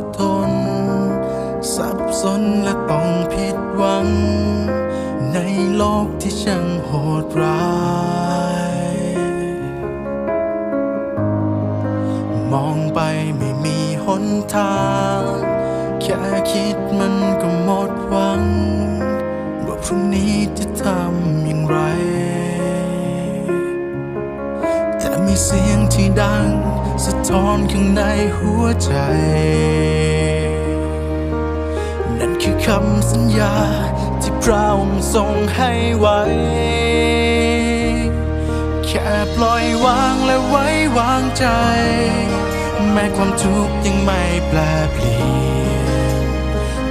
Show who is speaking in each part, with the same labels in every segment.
Speaker 1: กทน สับสนและต้องผิดหวัง ในโลกที่ช่างโหดร้าย มองไปไม่มีหนทาง แค่คิดมันก็หมดหวัง ว่าพรุ่งนี้จะทำอย่างไร แต่มีเสียงที่ดัง สะท้อนข้างในหัวใจ นั่นคือคำสัญญาที่พระองค์ทรงให้ไว้ แค่ปล่อยวางและไว้วางใจ แม้ความทุกข์ยังไม่แปลเปลี่ยน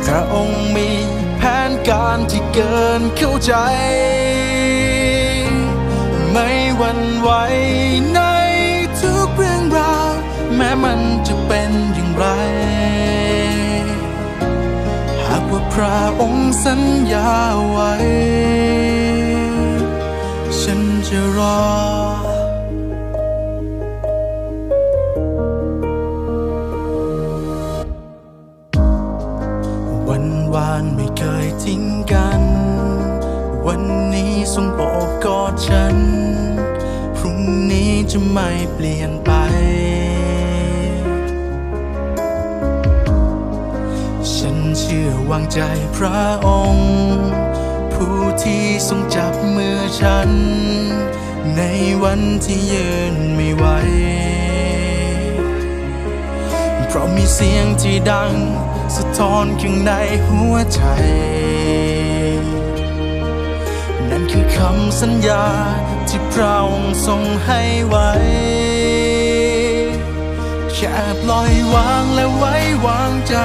Speaker 1: พระองค์มีแผนการที่เกินเข้าใจ ไม่หวั่นไหวนทุ พระองค์สัญญาไว้ ฉันจะรอวันวานไม่เคยทิ้งกัน วันนี้ทรงโอบกอดฉัน พรุ่งนี้จะไม่เปลี่ยนไป วางใจพระองค์ ผู้ที่ทรงจับมือฉัน ในวันที่ยืนไม่ไหวเพราะมีเสียงที่ดัง สะท้อนข้างในหัวใจ นั่นคือคำสัญญาที่พระองค์ทรงให้ไว้แค่ปล่อยวางและไว้วางใจ